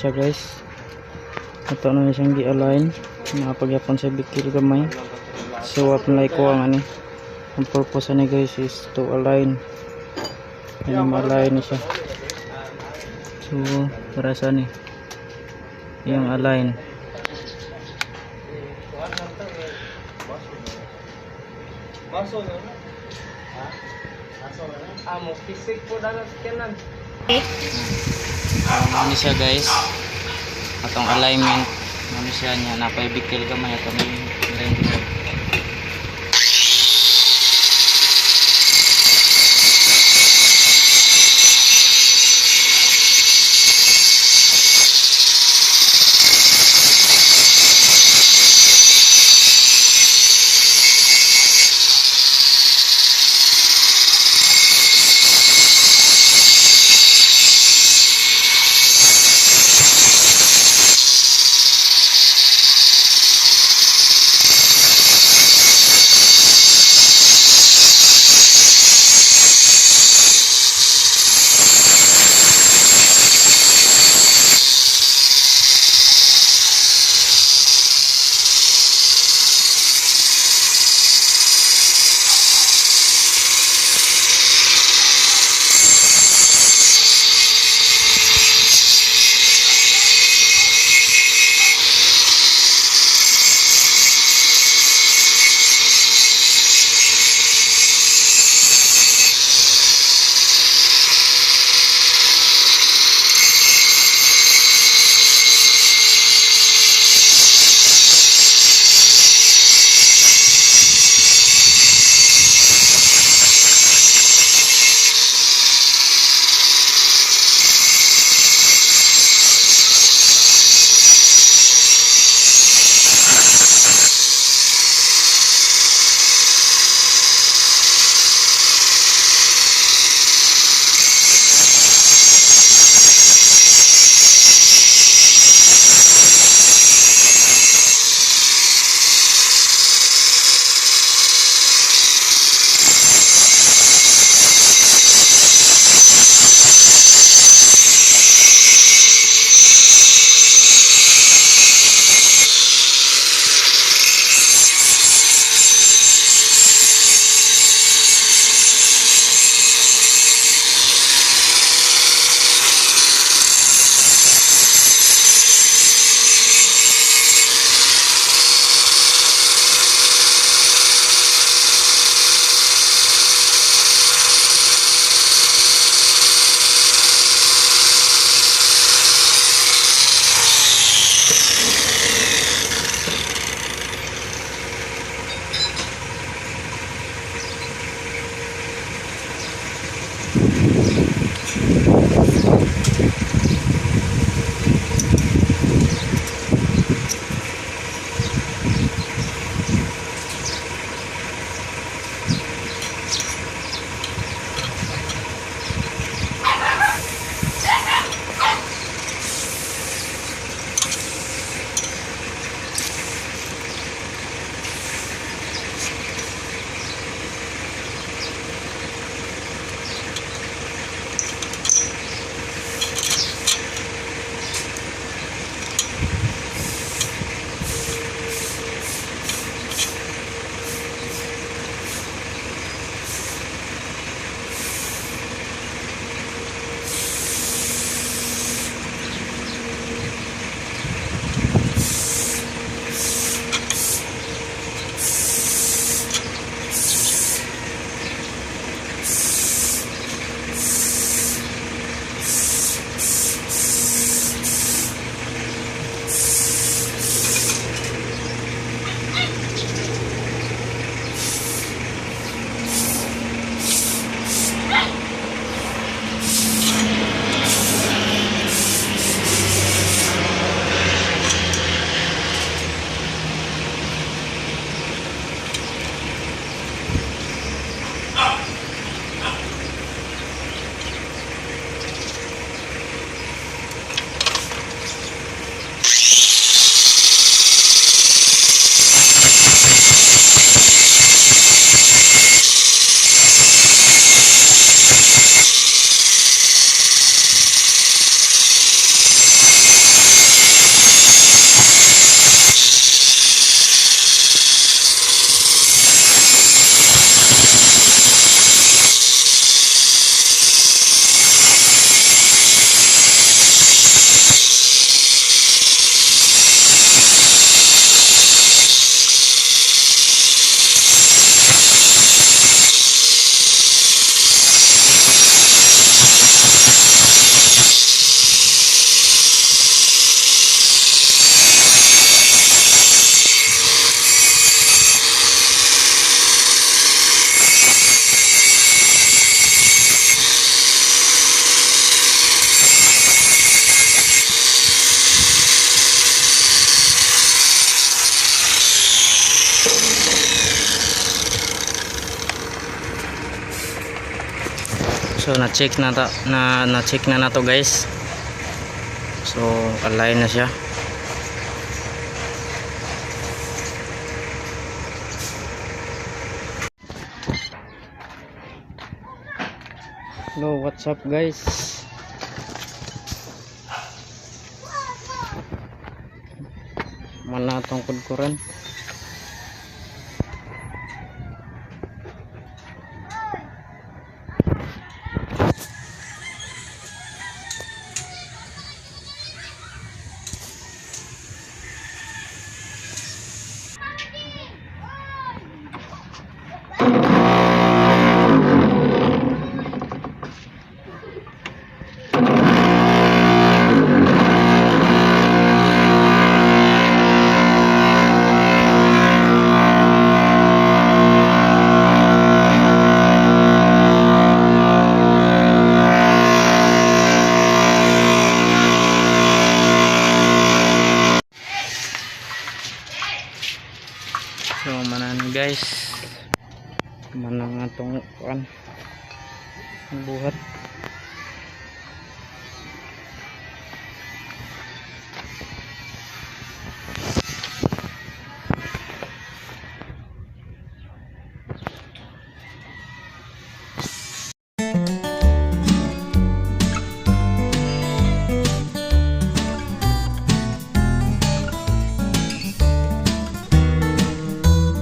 siya guys. Ito na niya siyang gi-align nakapagyapon siya saya gamay so apply ko ang ani ang purpose niya guys is to align. Ano yung align na siya so para saan eh yung align. Masuk, ha? Masuk. Ah, dalam sekian ano siya guys? Atong alignment. Ano siya niya? Napaibikil gamay atong align So na-check na ta, na na-check na nato guys. So align na siya. Hello, what's up guys? Manatong kudkuran. So manani guys. Manang atong kuan. Buhat.